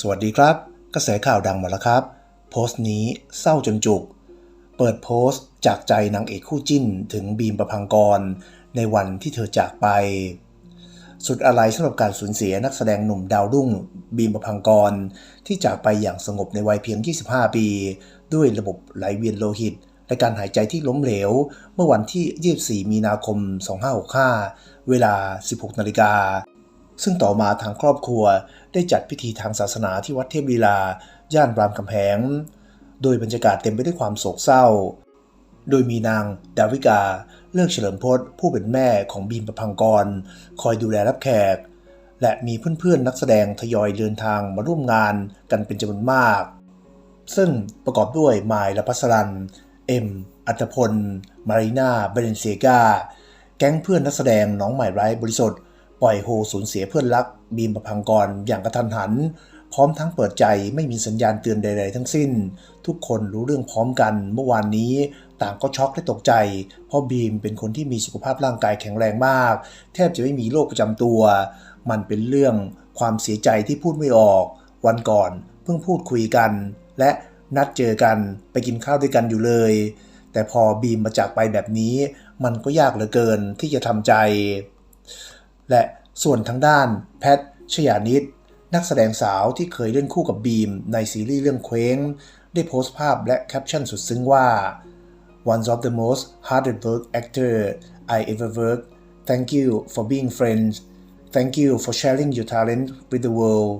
สวัสดีครับ กระแสข่าวดังมาแล้วครับ โพสต์นี้เศร้าจนจุก เปิดโพสต์จากใจนางเอกคู่จิ้นถึงบีมประพังกร ในวันที่เธอจากไป สุดอะไรสำหรับการสูญเสียนักแสดงหนุ่มดาวรุ่ง บีมประพังกร ที่จากไปอย่างสงบในวัยเพียง 25 ปี ด้วยระบบไหลเวียนโลหิต และการหายใจที่ล้มเหลว เมื่อวันที่ 24 มีนาคม 2565 เวลา 16 นาฬิกา ซึ่งต่อมาทางครอบครัวได้จัดพิธีทางศาสนาที่วัดเทพลีลา ย่านรามคำแหง โดยบรรยากาศเต็มไปด้วยความโศกเศร้า โดยมีนาง ดาวิกา เลิกเฉลิมพจน์ผู้เป็นแม่ของบีมประพังกร คอยดูแลรับแขก และมีเพื่อนๆนักแสดงทยอยเดินทางมาร่วมงานกันเป็นจำนวนมาก ซึ่งประกอบด้วยมายและพัสรัน เอ็ม อัตพล มารีนาเบเรนเซกา แก๊งเพื่อนนักแสดงน้องใหม่ไร้บริสุทธิ์ ปล่อยโฮสูญเสียเพื่อนรัก บีมประพังกรอย่างกระทันหัน พร้อมทั้งเปิดใจไม่มีสัญญาณเตือนใด ๆ ทั้งสิ้น ทุกคนรู้เรื่องพร้อมกันเมื่อวานนี้ต่างก็ช็อกและตกใจ เพราะบีมเป็นคนที่มีสุขภาพร่างกายแข็งแรงมาก แทบจะไม่มีโรคประจำตัว มันเป็นเรื่องความเสียใจที่พูดไม่ออก วันก่อนเพิ่งพูดคุยกัน และนัดเจอกันไปกินข้าวด้วยกันอยู่เลย แต่พอบีมมาจากไปแบบนี้ มันก็ยากเหลือเกินที่จะทำใจ และส่วนทางด้านแพทชยานิดนักแสดงสาวที่เคยเล่นคู่กับบีมในซีรีส์เรื่องเคว้ง ได้โพสต์ภาพและแคปชั่นสุดซึ้งว่า one of the most hardest work actor I ever worked thank you for being friends thank you for sharing your talent with the world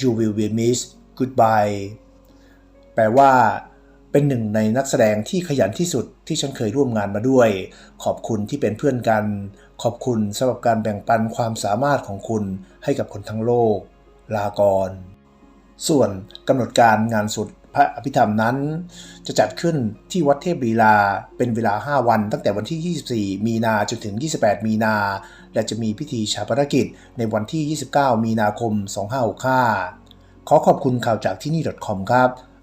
you will be missed goodbye แปลว่า เป็นหนึ่งในนักแสดงที่ขยันที่สุดที่ฉันเคยร่วมงานมาด้วย ขอบคุณที่เป็นเพื่อนกัน ขอบคุณสำหรับการแบ่งปันความสามารถของคุณให้กับคนทั้งโลก ลากร ส่วนกำหนดการงานสุดพระอภิธรรมนั้น จะจัดขึ้นที่วัดเทพลีลาเป็นเวลา 5 วันตั้งแต่วันที่ 24 มีนาจนถึง 28 มีนา และจะมีพิธีชาปนกิจในวันที่ 29 มีนาคม 2565ขอขอบคุณข่าวจากที่นี่ .com ครับ